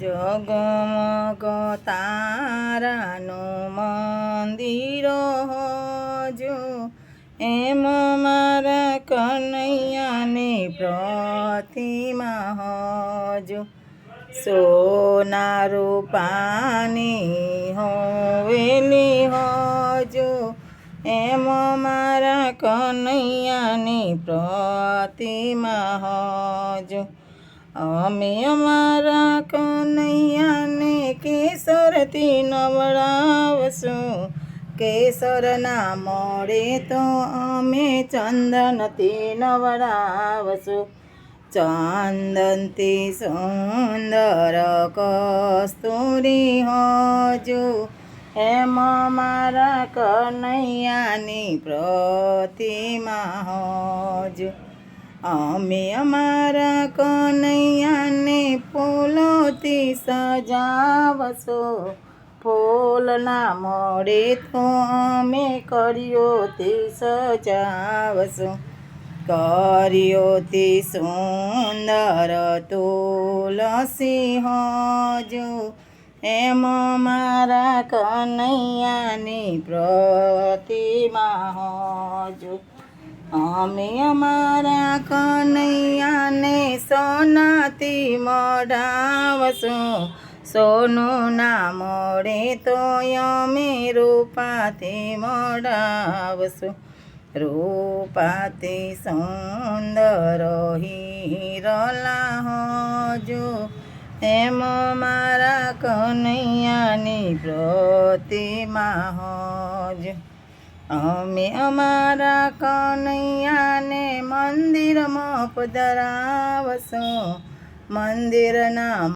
જગમગ તારાનું મંદિર હજુ એમ મારા કનૈયાની પ્રતિમા હજુ સોના રૂપાની હોવેલી હજુ એમ મારા કનૈયાની પ્રતિમા હજુ અમે અમારા કનૈયાને કેસરથી નવડાવશું. કેસર ના મળે તો અમે ચંદનથી નવડાવશું. ચંદનથી સુંદર કસ્તુરી હજુ. એમ મારા કનૈયાની પ્રતિમા હજુ. અમે અમારા કનૈયાને ફૂલોથી સજાવશો. ફૂલ ના મળે તો અમે કર્યોથી સજાવશો. કર્યોથી સુંદર તુલસી હજુ. એમ મારા કનૈયાની પ્રતિમા હજુ. અમે અમારા કનૈયાને સોનાથી મઢાવશું. સોનું ના મોડે તો અમે રૂપાથી મઢાવશું. રૂપાથી સુંદર હીરલા હજુ એમ મારા કનૈયાની પ્રતિમા હજુ. અમે અમારા કનૈયાને મંદિરમાં પધરાવશું. મંદિરના